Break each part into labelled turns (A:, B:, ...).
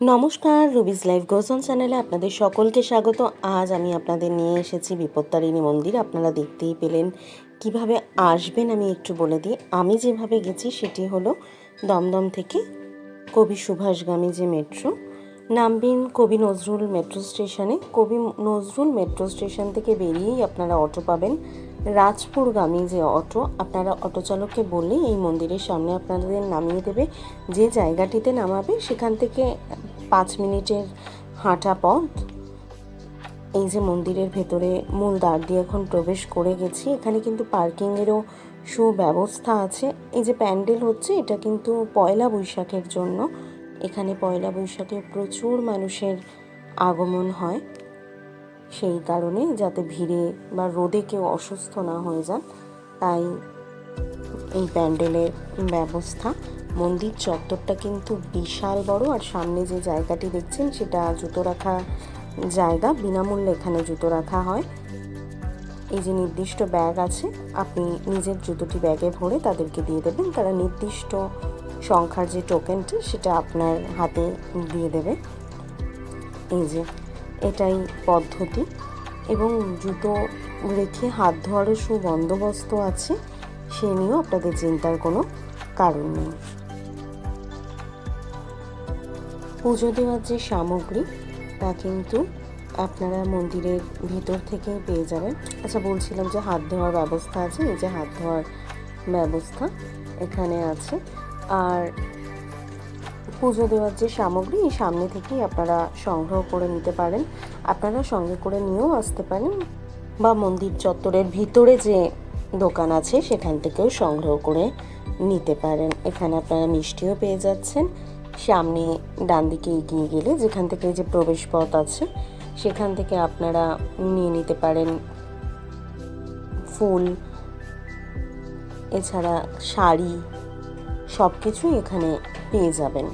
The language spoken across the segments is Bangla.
A: নমস্কার রুবিস লাইভ গোজন চ্যানেলে আপনাদের সকলকে স্বাগত। আজ আমি আপনাদের নিয়ে এসেছি বিপত্তারিণী মন্দির। আপনারা দেখতেই পেলেন কীভাবে আসবেন আমি একটু বলে দিই। আমি যেভাবে গেছি সেটি হলো দমদম থেকে কবি সুভাষগামী যে মেট্রো নামবেন কবি নজরুল মেট্রো স্টেশনে কবি নজরুল মেট্রো স্টেশন থেকে বেরিয়েই আপনারা অটো পাবেন। রাজপুরগামী যে অটো আপনারা অটো চালককে বললেই এই মন্দিরের সামনে আপনাদের নামিয়ে দেবে। যে জায়গাটিতে নামাবে সেখান থেকে পাঁচ মিনিটের হাঁটা পথ। এই যে মন্দিরের ভেতরে মূল দ্বার দিয়ে এখন প্রবেশ করে গেছি, এখানে কিন্তু পার্কিংয়েরও সুব্যবস্থা আছে। এই যে প্যান্ডেল হচ্ছে, এটা কিন্তু পয়লা বৈশাখের জন্য। এখানে পয়লা বৈশাখে প্রচুর মানুষের আগমন হয়। সেই কারণে যাতে ভিড়ে বা রোদে কেউ অসুস্থ না হয়ে যান, তাই এই প্যান্ডেলের ব্যবস্থা। মন্দির চত্বরটা কিন্তু বিশাল বড়, আর সামনে যে জায়গাটি দেখছেন সেটা জুতো রাখা জায়গা। বিনামূল্যে এখানে জুতো রাখা হয়। এই যে নির্দিষ্ট ব্যাগ আছে, আপনি নিজের জুতোটি ব্যাগে ভরে তাদেরকে দিয়ে দেবেন। তারা নির্দিষ্ট সংখ্যার যে টোকেনটি, সেটা আপনার হাতে দিয়ে দেবে। এই যে, এটাই পদ্ধতি। এবং জুতো রেখে হাত ধোয়ারও সুবন্দোবস্ত আছে। সে নিয়েও আপনাদের চিন্তার কোনো কারণ নেই। পুজো দেওয়ার যে সামগ্রী, তা কিন্তু আপনারা মন্দিরের ভিতর থেকে পেয়ে যাবেন। আচ্ছা বলছিলাম যে হাত ধোয়ার ব্যবস্থা আছে, এই যে হাত ধোয়ার ব্যবস্থা এখানে আছে। আর পুজো দেওয়ার যে সামগ্রী, এই সামনে থেকেই আপনারা সংগ্রহ করে নিতে পারেন। আপনারা সঙ্গে করে নিয়েও আসতে পারেন। বা মন্দির চত্বরের ভিতরে যে দোকান আছে, সেখান থেকেও সংগ্রহ করে নিতে পারেন। এখানে আপনারা মিষ্টিও পেয়ে যাচ্ছেন। সামনে ডান দিকে এগিয়ে গেলে যেখান থেকে যে প্রবেশ পথ আছে, সেখান থেকে আপনারা নিয়ে নিতে পারেন ফুল, এছাড়া শাড়ি সব কিছুই এখানে পেয়ে যাবেন।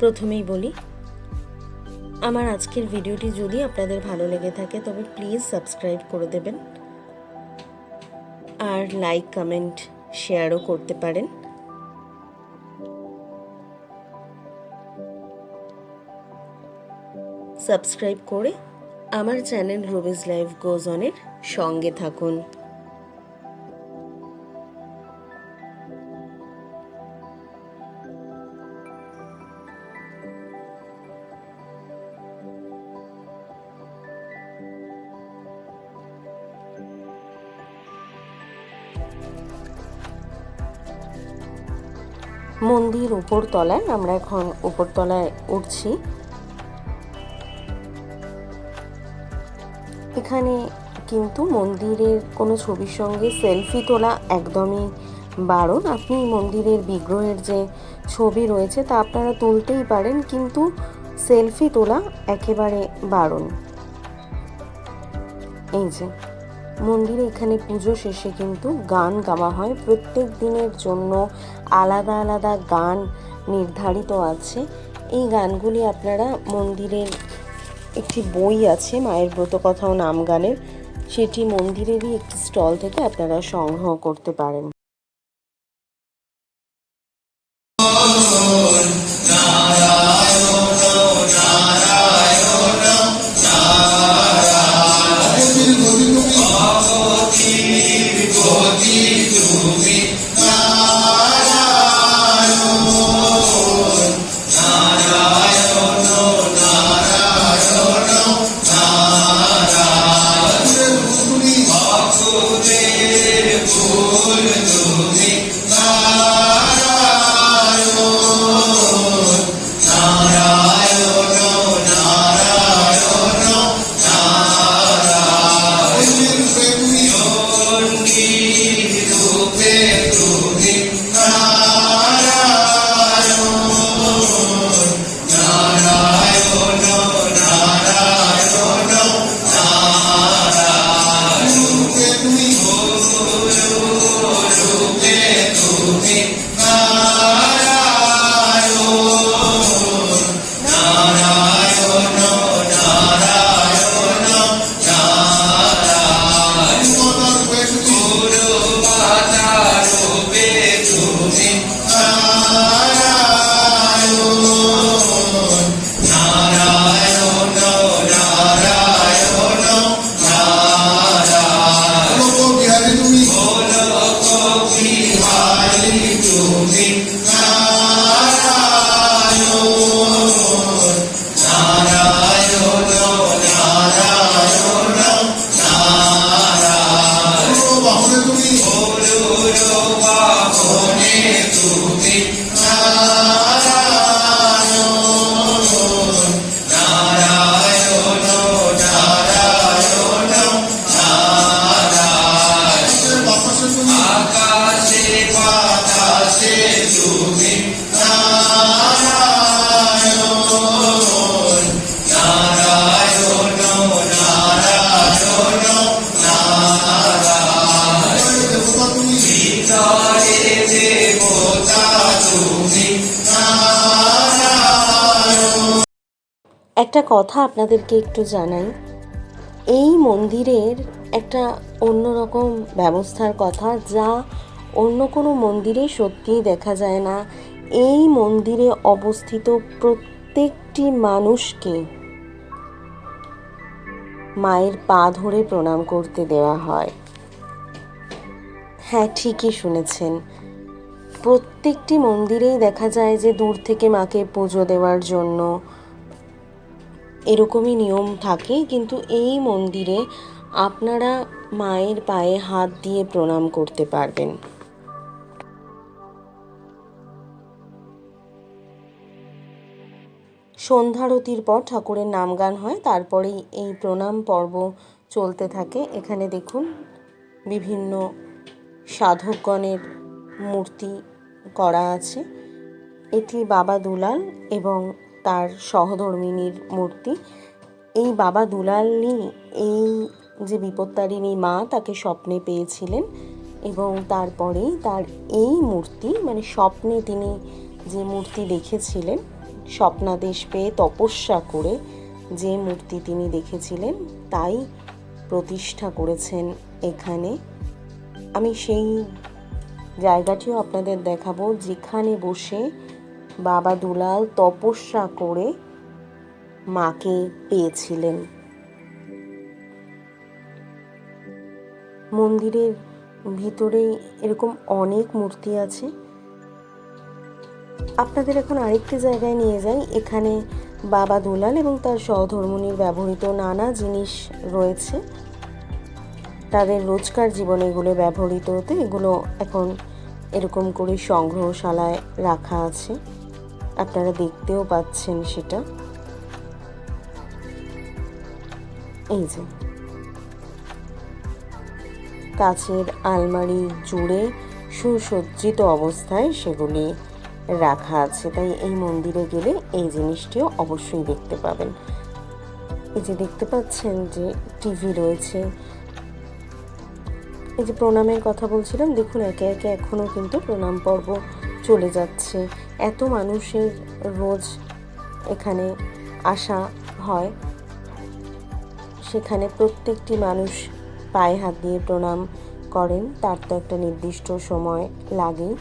A: প্রথমেই বলি, আমার আজকের ভিডিওটি যদি আপনাদের ভালো লেগে থাকে, তবে প্লিজ সাবস্ক্রাইব করে দেবেন। আর লাইক, কমেন্ট শেয়ারও করতে পারেন। সাবস্ক্রাইব করে আমার চ্যানেল রুবিজ লাইভ গোজনের সঙ্গে থাকুন। মন্দির উপরতলায়, আমরা এখন উপরতলায় উঠছি। এখানে কিন্তু মন্দিরের কোনো ছবির সঙ্গে সেলফি তোলা একদমই বারণ। আপনি মন্দিরের বিগ্রহের যে ছবি রয়েছে, তা আপনারা তুলতেই পারেন, কিন্তু সেলফি তোলা একেবারে বারণ। এই যে। মন্দিরে এখানে পুজো শেষে কিন্তু গান গাওয়া হয়। প্রত্যেক দিনের জন্য আলাদা আলাদা গান নির্ধারিত আছে। এই গানগুলি আপনারা মন্দিরের একটি বই আছে, মায়ের ব্রত কথা ও নাম গানের। সেটি মন্দিরেরই একটি স্টল থেকে আপনারা সংগ্রহ করতে পারেন। একটা কথা আপনাদেরকে একটু জানাই। এই মন্দিরের একটা অন্যরকম ব্যবস্থার কথা যা অন্য কোনো মন্দিরে সত্যিই দেখা যায় না। এই মন্দিরে অবস্থিত প্রত্যেকটি মানুষকে মায়ের পা ধরে প্রণাম করতে দেওয়া হয়। হ্যাঁ ঠিকই শুনেছেন। প্রত্যেকটি মন্দিরেই দেখা যায় যে দূর থেকে মাকে পুজো দেওয়ার জন্য এরকমই নিয়ম থাকে, কিন্তু এই মন্দিরে আপনারা মায়ের পায়ে হাত দিয়ে প্রণাম করতে পারবেন। সন্ধ্যারতির পর ঠাকুরের নাম গান হয়, তারপরেই এই প্রণাম পর্ব চলতে থাকে। এখানে দেখুন, বিভিন্ন সাধকগণের মূর্তি করা আছে। এটি বাবা দুলাল এবং তার সহধর্মিনীর মূর্তি। এই বাবা দুলালই এই যে বিপত্তারিণী মা তাকে স্বপ্নে পেয়েছিলেন এবং তারপরেই তার এই মূর্তি মানে স্বপ্নে তিনি যে মূর্তি দেখেছিলেন, স্বপ্নাদেশ পেয়ে তপস্যা করে যে মূর্তি তিনি দেখেছিলেন, তাই প্রতিষ্ঠা করেছেন এখানে। আমি সেই জায়গাটিও আপনাদের দেখাবো, যেখানে বসে বাবা দুলাল তপস্যা করে মাকে পেয়েছিলেন। মন্দিরের ভিতরে এরকম অনেক মূর্তি আছে। আপনাদের এখন আরেকটি জায়গায় নিয়ে যাই। এখানে বাবা দুলাল এবং তার সহধর্মণীর ব্যবহৃত নানা জিনিস রয়েছে। তাদের রোজকার জীবনে এগুলো ব্যবহৃত হতো এগুলো এখন এরকম করে সংগ্রহশালায় রাখা আছে। আপনারা দেখতেও পাচ্ছেন সেটা। এই যে। কাচের আলমারি জুড়ে সুসজ্জিত অবস্থায় সেগুলি রাখা আছে। তাই এই মন্দিরে গেলে এই জিনিসটিও অবশ্যই দেখতে পাবেন। এই যে দেখতে পাচ্ছেন যে টিভি রয়েছে। এই যে প্রণামের কথা বলছিলাম, দেখুন, একে একে এখনও কিন্তু প্রণাম পর্ব চলে যাচ্ছে। এত মানুষের রোজ এখানে আসা হয়। সেখানে প্রত্যেকটি মানুষ পায়ে হাত দিয়ে প্রণাম করেন। তার তো একটা নির্দিষ্ট সময় লাগেই।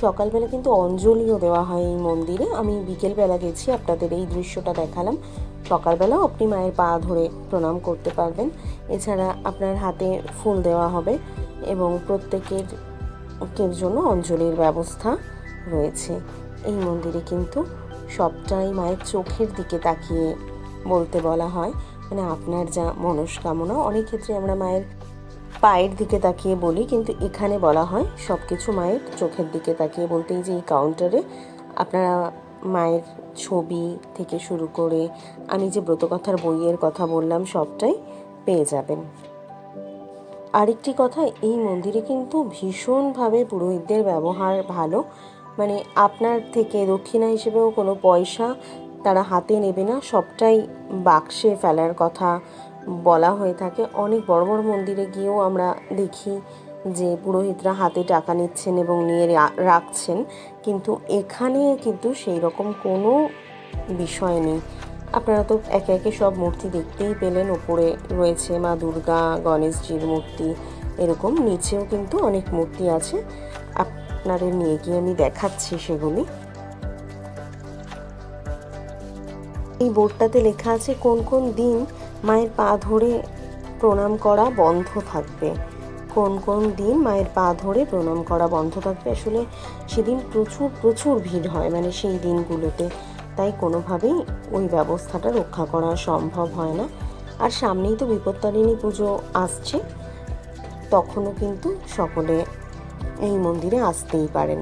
A: সকালবেলা কিন্তু অঞ্জলিও দেওয়া হয় এই মন্দিরে। আমি বিকেলবেলা গেছি, আপনাদের এই দৃশ্যটা দেখালাম। সকালবেলাও আপনি মায়ের পা ধরে প্রণাম করতে পারবেন। এছাড়া আপনার হাতে ফুল দেওয়া হবে এবং প্রত্যেকের জন্য? অঞ্জলির ব্যবস্থা রয়েছে। এই মন্দিরে কিন্তু সবটাই মায়ের চোখের দিকে তাকিয়ে বলতে বলা হয়। মানে আপনার যা মনস্কামনা, অনেক ক্ষেত্রে আমরা মায়ের পায়ের দিকে তাকিয়ে বলি, কিন্তু এখানে বলা হয় সব কিছু মায়ের চোখের দিকে তাকিয়ে বলতেই যে এই কাউন্টারে আপনারা মায়ের ছবি থেকে শুরু করে আমি যে ব্রতকথার বইয়ের কথা বললাম, সবটাই পেয়ে যাবেন। আরেকটি কথা, এই মন্দিরে কিন্তু ভীষণভাবে পুরোহিতদের ব্যবহার ভালো। মানে আপনার থেকে দক্ষিণা হিসেবেও কোনো পয়সা তারা হাতে নেবে না। সবটাই বাক্সে ফেলার কথা বলা হয়ে থাকে। অনেক বড় বড় মন্দিরে গিয়েও আমরা দেখি যে পুরোহিতরা হাতে টাকা নিচ্ছেন এবং নিয়ে রাখছেন। কিন্তু এখানে কিন্তু সেই রকম কোনো বিষয় নেই। আপনারা তো একে একে সব মূর্তি দেখতেই পেলেন। ওপরে রয়েছে মা দুর্গা, গণেশজির মূর্তি, এরকম। নিচেও কিন্তু অনেক মূর্তি আছে। আপনাদের নিয়ে গিয়ে আমি দেখাচ্ছি সেগুলি। এই বোর্ডটাতে লেখা আছে, কোন কোন দিন মায়ের পা ধরে প্রণাম করা বন্ধ থাকবে। কোন কোন দিন মায়ের পা ধরে প্রণাম করা বন্ধ থাকবে। আসলে সেদিন প্রচুর প্রচুর ভিড় হয় মানে সেই দিনগুলোতে। তাই কোনোভাবেই ওই ব্যবস্থাটা রক্ষা করা সম্ভব হয় না। আর সামনেই তো বিপত্তারিণী পুজো আসছে। তখনও কিন্তু সকলে এই মন্দিরে আসতেই পারেন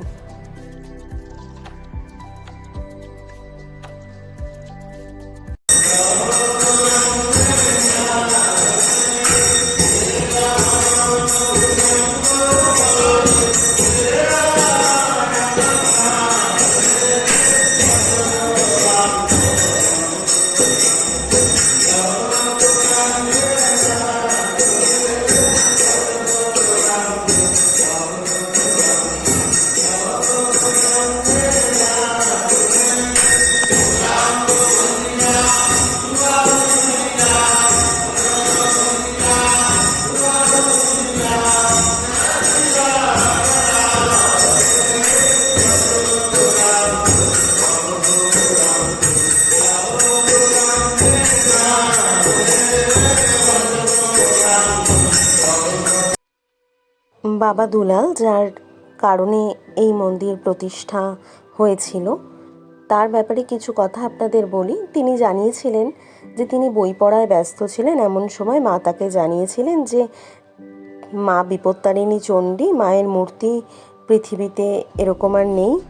A: বাবা দুলাল, যার কারণে এই মন্দির প্রতিষ্ঠা হয়েছিল। তার ব্যাপারে কিছু কথা আপনাদের বলি। তিনি জানিয়েছিলেন যে তিনি বই পড়ায় ব্যস্ত ছিলেন। এমন সময় মা তাকে জানিয়েছিলেন যে মা বিপত্তারিণী চণ্ডী, মায়ের মূর্তি পৃথিবীতে এরকম আর নেই।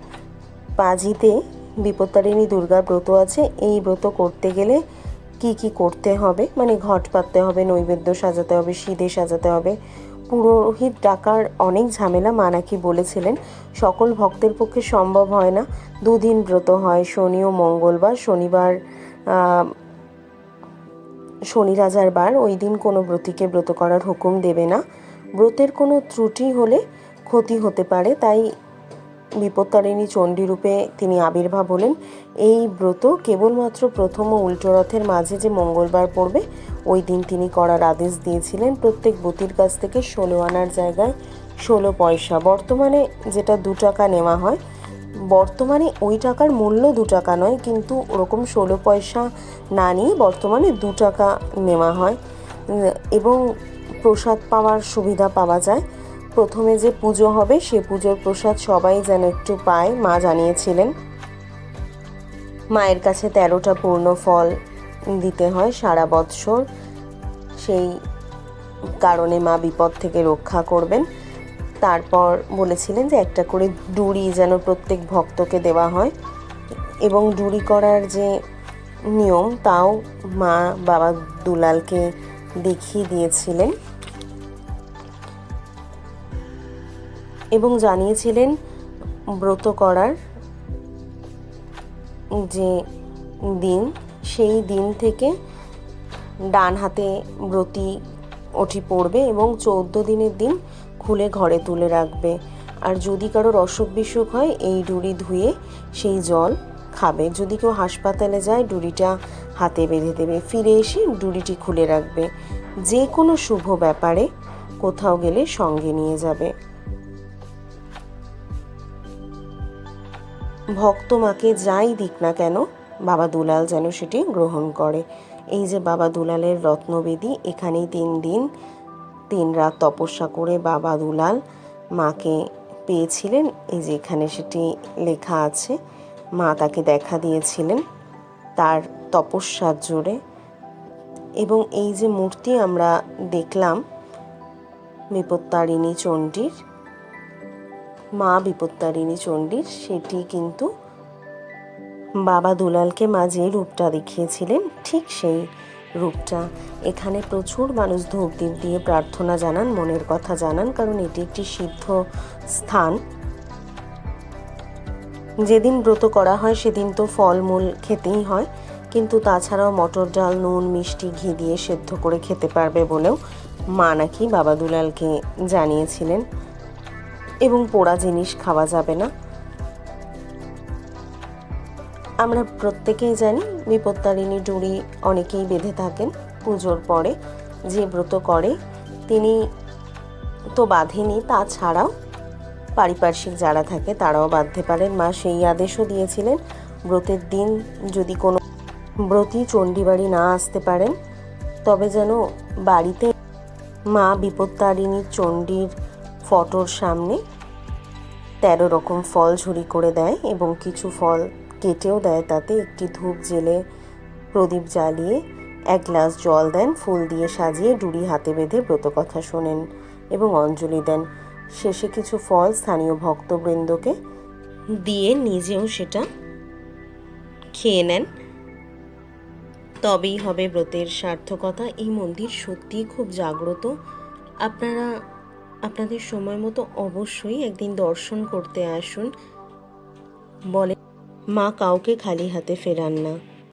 A: পাজিতে বিপত্তারিণী দুর্গা ব্রত আছে। এই ব্রত করতে গেলে কি কি করতে হবে? মানে ঘট পাততে হবে, নৈবেদ্য সাজাতে হবে, সিদে সাজাতে হবে। পুরোহিত ডাকার অনেক ঝামেলা মা নাকি বলেছিলেন। সকল ভক্তের পক্ষে সম্ভব হয় না। দুদিন ব্রত হয়, শনি ও মঙ্গলবার, শনিবার শনি রাজার বার। ওই দিন কোনো ব্রতীকে ব্রত করার হুকুম দেবে না। ব্রতের কোনো ত্রুটি হলে ক্ষতি হতে পারে, তাই বিপত্তারিণী চণ্ডীরূপে তিনি আবির্ভাব হলেন। এই ব্রত কেবলমাত্র প্রথম ও উল্টো রথের মাঝে যে মঙ্গলবার পড়বে, ওই দিন তিনি করার আদেশ দিয়েছিলেন প্রত্যেক বতির কাছ থেকে ষোলো আনার জায়গায় ষোলো পয়সা। বর্তমানে যেটা দু টাকা নেওয়া হয়, বর্তমানে ওই টাকার মূল্য দু টাকা নয়, কিন্তু ওরকম ষোলো পয়সা না নিয়ে বর্তমানে দু টাকা নেওয়া হয়। এবং প্রসাদ পাওয়ার সুবিধা পাওয়া যায়। প্রথমে যে পুজো হবে, সে পুজোর প্রসাদ সবাই যেন একটু পায়, মা জানিয়েছিলেন। মায়ের কাছে তেরোটা পূর্ণ ফল দিতে হয় সারা বৎসর। সেই কারণে মা বিপদ থেকে রক্ষা করবেন। তারপর বলেছিলেন যে একটা করে ডুরি যেন প্রত্যেক ভক্তকে দেওয়া হয়। এবং ডুরি করার যে নিয়ম, তাও মা বাবা দুলালকে দেখিয়ে দিয়েছিলেন। এবং জানিয়েছিলেন ব্রত করার যে দিন, সেই দিন থেকে ডান হাতে ব্রতি ওঠি পড়বে এবং চৌদ্দ দিনের দিন খুলে ঘরে তুলে রাখবে। আর যদি কারোর অসুখ বিসুখ হয়, এই ডুরি ধুয়ে সেই জল খাবে। যদি কেউ হাসপাতালে যায়, ডুরিটা হাতে বেঁধে দেবে। ফিরে এসে ডুরিটি খুলে রাখবে। যে কোনো শুভ ব্যাপারে কোথাও গেলে সঙ্গে নিয়ে যাবে। ভক্ত মাকে যাই দিক না কেন, বাবা দুলাল যেন সেটি গ্রহণ করে। এই যে বাবা দুলালের রত্নবেদী, এখানেই তিন দিন, তিন রাত তপস্যা করে বাবা দুলাল মাকে পেয়েছিলেন। এই যে এখানে সেটি লেখা আছে, মা তাকে দেখা দিয়েছিলেন তার তপস্যার জোরে। এবং এই যে মূর্তি আমরা দেখলাম বিপত্তারিণী চণ্ডীর মা বিপত্তারিণী চণ্ডীর, সেটি কিন্তু বাবা দুলালকে মা যে রূপটা দেখিয়েছিলেন, ঠিক সেই রূপটা। এখানে প্রচুর মানুষ ধূপ দ্বীপ দিয়ে প্রার্থনা জানান, মনের কথা জানান, কারণ এটি একটি সিদ্ধ স্থান। যেদিন ব্রত করা হয়, সেদিন তো ফলমূল খেতেই হয়, কিন্তু তাছাড়াও মটর ডাল, নুন, মিষ্টি, ঘি দিয়ে সেদ্ধ করে খেতে পারবে বলেও মা নাকি বাবা দুলালকে জানিয়েছিলেন। এবং পোড়া জিনিস খাওয়া যাবে না। আমরা প্রত্যেকেই জানি বিপত্তারিণী ডুরি অনেকেই বেঁধে থাকেন পুজোর পরে, যে ব্রত করে, তিনি তো বাঁধেনি, তাছাড়াও পারিপার্শ্বিক যারা থাকে তারাও বাঁধতে পারেন। মা সেই আদেশও দিয়েছিলেন, ব্রতের দিন যদি কোনো ব্রতী চণ্ডীবাড়ি না আসতে পারেন, তবে যেন বাড়িতে মা বিপত্তারিণী চণ্ডীর ফটোর সামনে তেরো রকম ফল ঝুরি করে দেয় এবং কিছু ফল কেটেও দেয় তাতে একটি ধূপ জেলে প্রদীপ জ্বালিয়ে এক গ্লাস জল দেন, ফুল দিয়ে সাজিয়ে ডুরি হাতে বেঁধে ব্রতকথা শোনেন এবং অঞ্জলি দেন। শেষে কিছু ফল স্থানীয় ভক্তবৃন্দকে দিয়ে নিজেও সেটা খেয়ে নেন। তবেই হবে ব্রতের সার্থকতা। এই মন্দির সত্যিই খুব জাগ্রত। আপনারা আপনাদের সময় মতো অবশ্যই একদিন দর্শন করতে আসুন। বলে, মা কাউকে খালি হাতে ফেরান না।